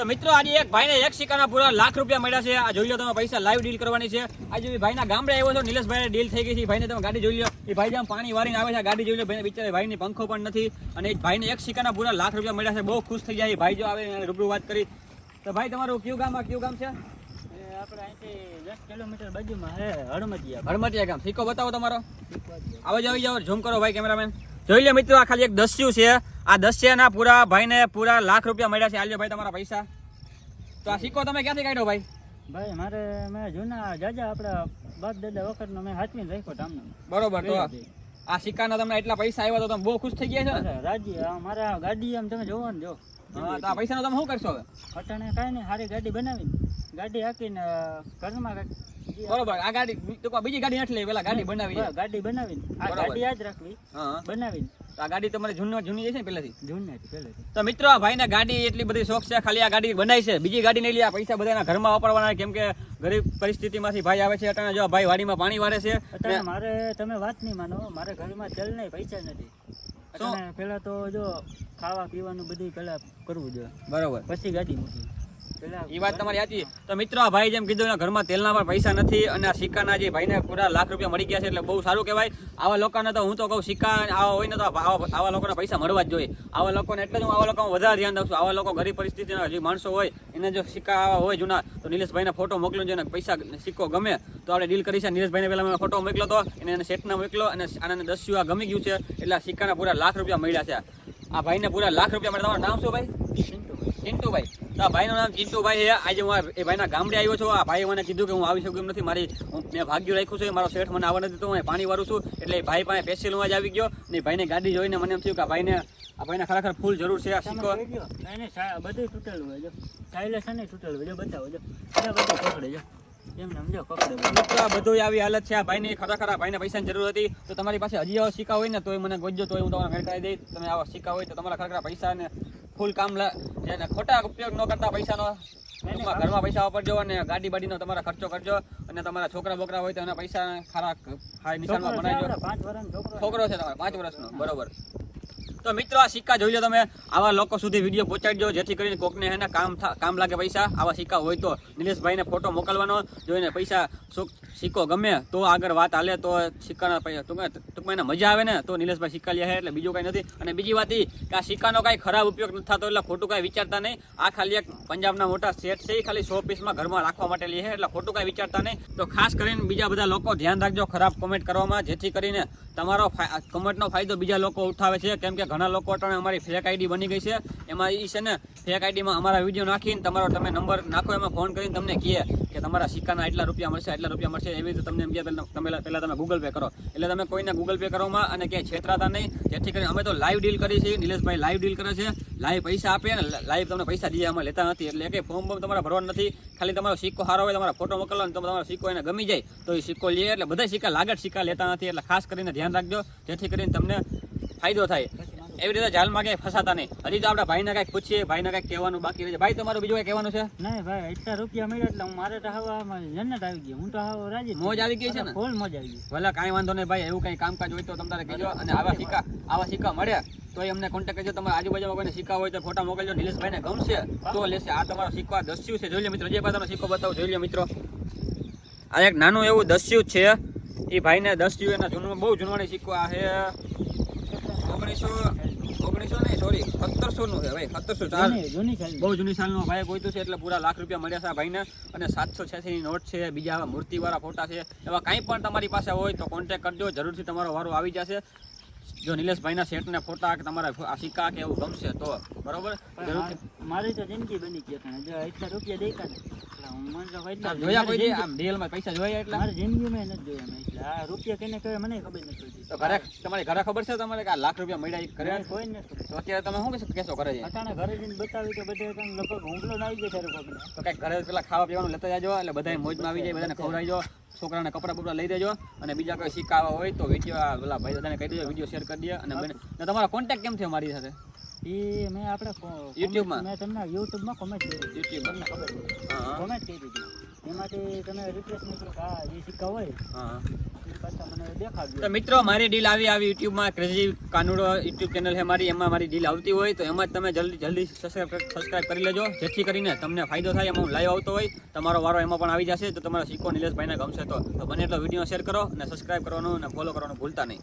તો મિત્રો આજે એક ભાઈને એક સિક્કાના પૂરા લાખ રૂપિયા મળ્યા છે. આ જોઈ લો તમે પૈસા લાઈવ ડીલ કરવાની છે. આજે ભાઈના ગામડે આવ્યો છો નિલેશભાઈ ડીલ થઈ ગઈ છે. ભાઈને તમે ગાડી જોઈ લો. એ ભાઈ જેમ પાણી વારીને આવે છે ગાડી જોઈ લો. ભાઈ બિચારે ભાઈની પંખો પણ નથી. અને એ ભાઈને એક સિક્કાના પૂરા લાખ રૂપિયા મળ્યા છે. બહુ ખુશ થઈ જાય એ ભાઈ જો આવે એને રૂબરૂ વાત કરી. તો ભાઈ તમારું કયું ગામ કયું ગામ છે? આપણે અહીંથી દસ કિલોમીટર બાજુમાં હે હળમતિયા હળમતિયા ગામ. સિક્કો બતાવો તમારો. આવો જ આવી જાઓ ઝૂમ કરો ભાઈ કેમેરામેન. જોઈ લો મિત્રો આ ખાલી એક દસ્યુ છે. આ દસ્યાના પૂરા ભાઈને પૂરા લાખ રૂપિયા મળ્યા છે. આલજો ભાઈ તમારા પૈસા. તો આ સિક્કો તમે ક્યાંથી કાઢ્યો ભાઈ? ભાઈ મારે મેં જૂના જાજા આપણા બાપ દાદા વખતનો મેં હાચવીને રાખ્યો તમને બરોબર તો આ સિક્કાના તમને એટલા પૈસા આવ્યા તો તમે બહુ ખુશ થઈ ગયા છો રાજી આ મારા ગાડી આમ તમે જોવો ને જો. આ પૈસાનો તમે શું કરશો હવે? અટાણે કાંઈ નહીં સારી ગાડી બનાવીને ગાડી હાકીને ઘરમાં બરોબર આ ગાડી બીજી ગાડી નથી લેવી પેલા ગાડી બનાવી ગાડી બનાવીને આ. ગાડી જ રાખવી. બનાવીને આ ગાડી તમારે જૂની જૂની છે ને પહેલાથી? જૂની હતી પહેલેથી. તો મિત્રો આ ભાઈને ગાડી એટલી બધી શોખ છે ખાલી આ ગાડી બનાવી છે. બીજી ગાડી નહીં લે આ પૈસા બધાના ઘરમાં વાપરવાના કેમ કે ગરીબ પરિસ્થિતિમાંથી ભાઈ આવે છે. અટાણે જો ભાઈ વાડીમાં પાણી વારે છે. અત્યારે મારે તમે વાત નહીં માનો મારે ઘરમાં તેલ નહીં પૈસા નથી. અત્યારે પેલા તો જો ખાવા પીવાનું બધું પેલા કરવું જોઈએ. બરોબર. પછી ગાડી મૂકી એ વાત તમારી સાચી. તો મિત્રો ભાઈ જેમ કીધું એના ઘરમાં તેલના પણ પૈસા નથી અને આ સિક્કાના જે ભાઈને પૂરા લાખ રૂપિયા મળી ગયા છે એટલે બહુ સારું કહેવાય. આવા લોકોને તો હું તો કહું સિક્કા આવા હોય ને તો આવા આવા લોકોના પૈસા મળવા જ જોઈએ. આવા લોકોને એટલે જ હું આવા લોકો વધારે ધ્યાન દઉં છું. આવા લોકો ગરીબ પરિસ્થિતિના જે માણસો હોય એને જો સિક્કા આવા હોય જૂના તો નિલેશભાઈને ફોટો મોકલું છે પૈસા સિક્કો ગમે તો આપણે ડીલ કરી છે નિલેશભાઈને પહેલાં મેં ફોટો મોકલો હતો એને એને સેટના મોકલો અને આને દસ્યુ આ ગમી ગયું છે એટલે આ સિક્કાના પૂરા લાખ રૂપિયા મળ્યા છે. આ ભાઈને પૂરા લાખ રૂપિયા મળ્યા. તમારું નામ શું ભાઈ? ચિંટુભાઈ તો આ ભાઈનું નામ ચિંટુભાઈ છે. આજે હું એ ભાઈના ગામડે આવ્યો છું. આ ભાઈ મને કીધું કે હું આવી શકું એમ નથી. મારી હું મેં ભાગ્યું રાખ્યું છે. મારો શેઠ મને આવવા નથી તો હું પાણી વાળું છું. એટલે એ ભાઈ પાસે પેશિયલ હું જ આવી ગયો ને ભાઈને ગાડી જોઈને મને એમ થયું કે ભાઈને આ ભાઈને ખરેખર ફૂલ જરૂર છે. આ શીખો બધું તૂટેલું હોય. જો નહીં તૂટેલું હોય. જો બતાવો જો. બધા બધું પકડે જો. ને બધું. આવી હાલત છે. આ ભાઈની ખરેખર આ ભાઈને પૈસાની જરૂર હતી. તો તમારી પાસે હજી આવા સિક્કા હોય ને તોય મને ગોજજો તો હું તમને મેળ કરાવી દઈશ. તમે આવા સિક્કા હોય તો તમારા ખરેખર પૈસા ને ફૂલ કામ જેને ખોટા ઉપયોગ ન કરતા પૈસાનો ઘરમાં પૈસા વાપરજો અને ગાડી બાડીનો તમારા ખર્ચો કરજો અને તમારા છોકરા બોકરા હોય તો એના પૈસા ખરા હાઈ નિશાનમાં છોકરો છે બનાવજો. છોકરો છે. તમારો પાંચ વર્ષનો બરોબર. તો મિત્રો, આ સિક્કા જોઈ લો તમે. આવા લોકો સુધી વીડિયો પહોંચાડજો, જેથી કરીને કોકને એને કામ કામ લાગે પૈસા. આવા સિક્કા હોય તો નિલેશભાઈને ફોટો મોકલવાનો, જોઈને પૈસા સિક્કો ગમે તો આગળ વાત હાલે તો સિક્કાના ટૂંકમાં એને મજા આવે ને, તો નિલેશભાઈ સિક્કા લે એટલે બીજું કાંઈ નથી. અને બીજી વાત એ કે આ સિક્કાનો કાંઈ ખરાબ ઉપયોગ નથી થતો, એટલે ખોટું કાંઈ વિચારતા નહીં. આ ખાલી એક પંજાબના મોટા સેટ છે એ ખાલી સો પીસમાં ઘરમાં રાખવા માટે લે એટલે ખોટું કાંઈ વિચારતા નહીં. તો ખાસ કરીને બીજા બધા લોકો ધ્યાન રાખજો ખરાબ કોમેન્ટ કરવામાં, જેથી કરીને તમારો કોમેન્ટનો ફાયદો બીજા લોકો ઉઠાવે છે. કેમ કે ઘણા લોકો અટાણે અમારી ફેક આઈડી બની ગઈ છે. એમાં એ છે ને ફેક આઈડીમાં અમારા વીડિયો નાખીને તમારો તમે નંબર નાખો, એમાં ફોન કરીને તમને કહે કે તમારા સિક્કાના એટલા રૂપિયા મળશે એટલા રૂપિયા મળશે. એવી રીતે તમને એમ પહેલા તમે પહેલાં તમે ગૂગલ પે કરો. એટલે તમે કોઈને ગૂગલ પે કરવામાં અને ક્યાંય છેતરાતા નહીં. જેથી કરીને અમે તો લાઈવ ડીલ કરી છે. નિલેશભાઈ લાઈવ ડીલ કરે છે. લાઈવ પૈસા આપે ને લાઈવ તમને પૈસા દઈએ અમે લેતા નથી. એટલે કે ફોર્મ બોર્મ તમારે ભરવાનું નથી. ખાલી તમારો સિક્કો સારો હોય, તમારા ફોટો મોકલો અને તમારો સિક્કો એને ગમી જાય, તો એ સિક્કો લે. એટલે બધા સિક્કા લાગત સિક્કા લેતા નથી. એટલે ખાસ કરીને ધ્યાન રાખજો. જેથી કરીને તમને ફાયદો થાય. એવી રીતે જાલમાં ક્યાંય ફસાતા નહીં. હજી તો આપણા ભાઈને કાંઈક પૂછીએ ભાઈને કાંઈક કહેવાનું બાકી રહે ભાઈ તમારું બીજું કંઈ કહેવાનું છે? નહીં ભાઈ એટલા રૂપિયા મળ્યા એટલે હું મારે તો હવા જન્નત આવી ગઈ હું તો હવા રાજી મોજ આવી ગઈ છે ને? ફૂલ મોજ આવી ગઈ. ભલે કાંઈ વાંધો નહીં ભાઈ એવું કંઈ કામકાજ હોય તો તમારે કહેજો. અને આવા સિક્કા આવા સિક્કા મળ્યા તો અમને કોન્ટેક્ટ કરજો. તમારે આજુબાજુમાં કોઈને સિક્કા હોય તો ફોટા મોકલજો. નિલેશભાઈને ગમશે તો લેશે. આ તમારો સિક્કો દસ્યુ છે. જોઈ લે મિત્રો જે પાસે તમે સિક્કો બતાવો જોઈ લે મિત્રો. આ એક નાનું એવું દસ્યુ છે. એ ભાઈને દસ્યુ એના જૂનું બહુ જૂનવાણી સિક્કો આ છે. ઓગણીસો ઓગણીસો નહીં સોરી સત્તરસો નું છે ભાઈ સત્તરસો ચાર. જૂની જૂની ચાલી બહુ ભાઈ ગોઈતું છે એટલે પૂરા લાખ રૂપિયા મળ્યા છે ભાઈને. અને સાતસો છ્યાસીની નોટ છે બીજા આવા મૂર્તિવાળા ફોટા છે. એવા કાંઈ પણ તમારી પાસે હોય તો કોન્ટેક્ટ કરજો જરૂરથી તમારો વારો આવી જશે. જો નિલેશભાઈના સેટના ફોટા કે તમારા આ સિક્કા કે એવું ગમશે તો બરોબર? મારી તો જિંદગી બની ગઈ એટલા રૂપિયા દેખા જોયા કોઈ દી? પૈસા જોયા એટલે? મારી જિંદગીમાં નથી જોયા મેં એટલે. આ રૂપિયા કેને કહે મને ખબર નથી પડતી. તો ઘરે તમારી ઘરે ખબર છે તમારે કે આ લાખ રૂપિયા મળ્યા ઘરે? કોઈ નથી તો અત્યારે તમે શું કહેશો- કરે ઘરે જઈને? અટાણે ઘરે જઈને બતાવી તો બધે લગભગ હુમલો ના આવી જાય પગને તો કઈ ઘરે પેલા ખાવા પીવાનું લેતા જાજો એટલે બધા મોજમાં આવી જાય બધાને ખવડાવજો છોકરાને કપડાં બપડા લઈ દેજો અને બીજા કોઈ શીખાવા હોય તો વીડિયો પેલા ભાઈ દાદાને કહી દેજો વીડિયો શેર કરી દે અને તમારો કોન્ટેક્ટ કેમ થયો મારી સાથે? એ મેં આપણે યુટ્યુબમાં મેં? તમને યુટ્યુબમાં કોમેન્ટ કરી હતી. તમને ખબર છે. કોમેન્ટ કરી દીધી. એમાંથી તમે રિપ્લેસ નીકળો કે આ જે સિક્કા હોય તો મિત્રો મારી ડીલ આવી આવી યુટ્યુબમાં ક્રેઝી કાનુડો યુટ્યુબ ચેનલ છે મારી એમાં મારી ડીલ આવતી હોય તો એમાં જ તમે જલ્દી જલ્દી સબસ્ક્રાઈબ કરી લેજો. જેથી કરીને તમને ફાયદો થાય એમાં હું લાઈવ આવતો હોય તમારો વારો એમાં પણ આવી જશે તો તમારો સિક્કો નિલેશભાઈને ગમશે તો. તો બને એટલો વીડિયો શેર કરો અને સબસ્ક્રાઈબ કરવાનું અને ફોલો કરવાનું ભૂલતા નહીં.